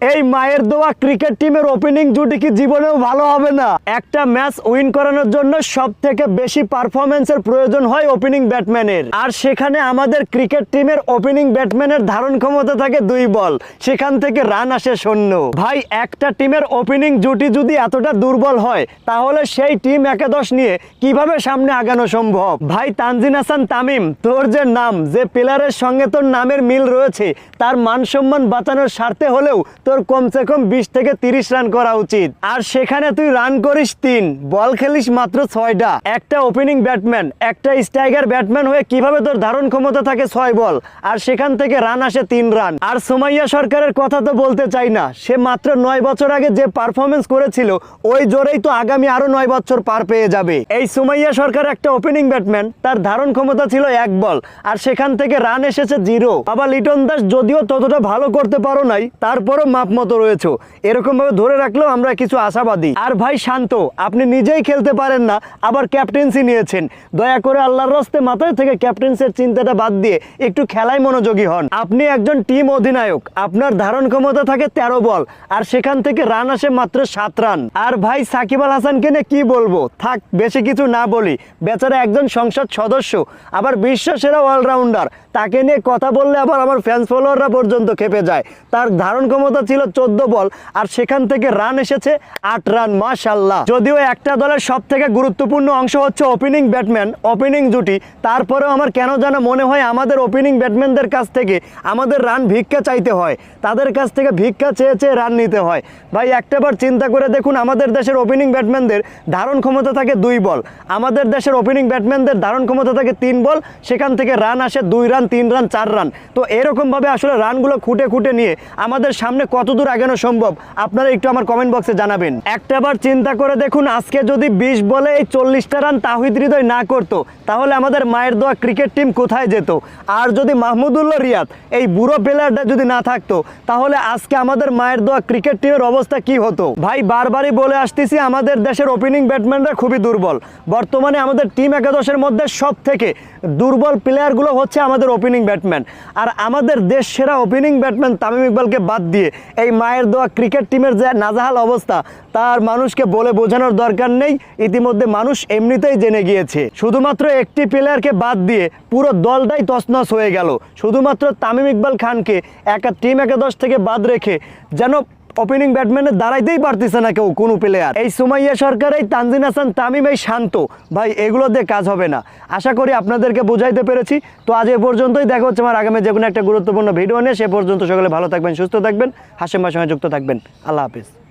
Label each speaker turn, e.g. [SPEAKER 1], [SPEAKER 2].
[SPEAKER 1] এই মায়ের দোয়া ক্রিকেট টিমের ওপেনিং জুটি কি জীবনেও ভালো হবে না? একটা ম্যাচ উইন করানোর জন্য সব থেকে বেশি পারফরমেন্সের প্রয়োজন হয় ওপেনিং ব্যাটম্যানের আর সেখানে আমাদের ক্রিকেট টিমের ওপেনিং ব্যাটম্যানের ধারণ ক্ষমতা থাকে দুই বল। সেখান থেকে রান আসে শূন্য। ভাই, একটা টিমের ওপেনিং জুটি যদি এতটা দুর্বল হয়, তাহলে সেই টিম একাদশ নিয়ে কীভাবে সামনে আগানো সম্ভব? ভাই, তানজিন হাসান তামিম, তোর যে নাম, যে প্লেয়ারের সঙ্গে তোর নামের মিল রয়েছে, তার মান সম্মান বাঁচানোর স্বার্থে হলেও তোর কমসে কম বিশ থেকে তিরিশ রান করা উচিত। আর সেখানে তুই রান করিস তিন, বল খেলিস মাত্র ছয়টা। একটা ওপেনিং ব্যাটম্যান একটা স্ট্রাইকার ব্যাটম্যান হয়ে কীভাবে তোর ধারণ ক্ষমতা থাকে ছয় বল, আর সেখান থেকে রান আসে তিন রান। আর সোমাইয়া সরকারের কথা তো বলতে চাই না, সে মাত্র নয় বছর আগে যে পারফরমেন্স করেছিল, ওই জোরেই তো আগামী আরও নয় বছর পার পেয়ে যাবে। এই সুমাইয়া সরকার একটা ওপেনিং ব্যাটম্যান তার ধারণ ক্ষমতা ছিল এক বল, আর সেখান থেকে রান এসেছে জিরো। বাবা লিটন দাস, যদিও ততটা ভালো করতে পারো নাই, তারপরও মাপ মতো রয়েছে। এরকম ভাবে ধরে রাখলেও আমরা কিছু আশাবাদী। আর ভাই, শান্ত। আপনি নিজেই খেলতে পারেন না, আবার ক্যাপ্টেন্সি নিয়েছেন। দয়া করে আল্লাহর রস্তে মাথায় থেকে ক্যাপ্টেন্সির চিন্তাটা বাদ দিয়ে একটু খেলায় মনোযোগী হন। আপনি একজন টিম অধিনায়ক। আপনার ধারণ ক্ষমতা থাকে তেরো বল, আর সেখান থেকে রান আসে মাত্র সাত রান আর ভাই, সাকিব আল হাসানকে নিয়ে কি বলব? থাক, বেশি কিছু না বলি। বেচারা একজন সংসদ সদস্য, আবার বিশ্ব সেরা অলরাউন্ডার তাকে নিয়ে কথা বললে আবার আমার ফ্যান্স ফলোয়াররা পর্যন্ত খেপে যায়। তার ধারণ ক্ষমতা ছিল চোদ্দ বল, আর সেখান থেকে রান এসেছে আট রান মাশাল্লাহ যদিও একটা দলের সব থেকে গুরুত্বপূর্ণ অংশ হচ্ছে ওপেনিং ব্যাটম্যান ওপেনিং জুটি। তারপরেও আমার কেন যেন মনে হয় আমাদের ওপেনিং ব্যাটম্যানদের কাছ থেকে আমাদের রান ভিক্ষা চাইতে হয়। তাদের কাছ থেকে ভিক্ষা চেয়ে চেয়ে রান নিতে হয়। ভাই, একটাবার চিন্তা করে দেখুন, আমাদের দেশের ওপেনিং ব্যাটম্যানদের ধারণ ক্ষমতা থাকে দুই বল। আমাদের দেশের ওপেনিং ব্যাটম্যানদের ধারণ ক্ষমতা থাকে তিন বল, সেখান থেকে রান আসে দুই রান তিন রান চার রান তো এরকমভাবে আসলে রানগুলো খুঁটে খুঁটে নিয়ে আমাদের সামনে কতদূর আগানো সম্ভব? আপনারা একটু আমার কমেন্ট বক্সে জানাবেন। একটাবার চিন্তা করে দেখুন, আজকে যদি বিশ বলে এই চল্লিশটা রান তাহিদ হৃদয় না করতো, তাহলে আমাদের মায়ের দোয়া ক্রিকেট টিম কোথায় যেত? আর যদি মাহমুদুল্লাহ রিয়াদ, এই বুড়ো প্লেয়ারটা যদি না থাকতো, তাহলে আজকে আমাদের মায়ের দোয়া ক্রিকেট টিমের অবস্থা কি হতো? ভাই, বারবারই বলে আসতেছি, আমাদের দেশের ওপেনিং ব্যাটম্যানরা খুবই দুর্বল। বর্তমানে আমাদের টিম একাদশের মধ্যে সব থেকে দুর্বল প্লেয়ারগুলো হচ্ছে আমাদের ওপেনিং ব্যাটম্যান আর আমাদের দেশ সেরা ওপেনিং ব্যাটম্যান তামিম ইকবালকে বাদ দিয়ে এই মায়ের দোয়া ক্রিকেট টিমের যে নাজাহাল অবস্থা, তার মানুষকে বলে বোঝানোর দরকার নেই। ইতিমধ্যে মানুষ এমনিতেই জেনে গিয়েছে। শুধুমাত্র একটি প্লেয়ারকে বাদ দিয়ে পুরো দলটাই তছনছ হয়ে গেল। শুধুমাত্র তামিম ইকবাল খানকে একা টিম একাদশ থেকে বাদ রেখে যেন ওপেনিং ব্যাটম্যানে দাঁড়াইতেই পারতেছে না কেউ কোনো প্লেয়ার এই সুমাইয়া সরকার, এই তানজিন হাসান, তামিম, এই শান্ত। ভাই এগুলো দিয়ে কাজ হবে না। আশা করি আপনাদেরকে বোঝাইতে পেরেছি। তো আজ এ পর্যন্তই। দেখা হচ্ছে আমার আগামী যে কোনো একটা গুরুত্বপূর্ণ ভিডিও নিয়ে। সে পর্যন্ত সকলে ভালো থাকবেন, সুস্থ থাকবেন হাসেমার সঙ্গে যুক্ত থাকবেন। আল্লাহ হাফিজ।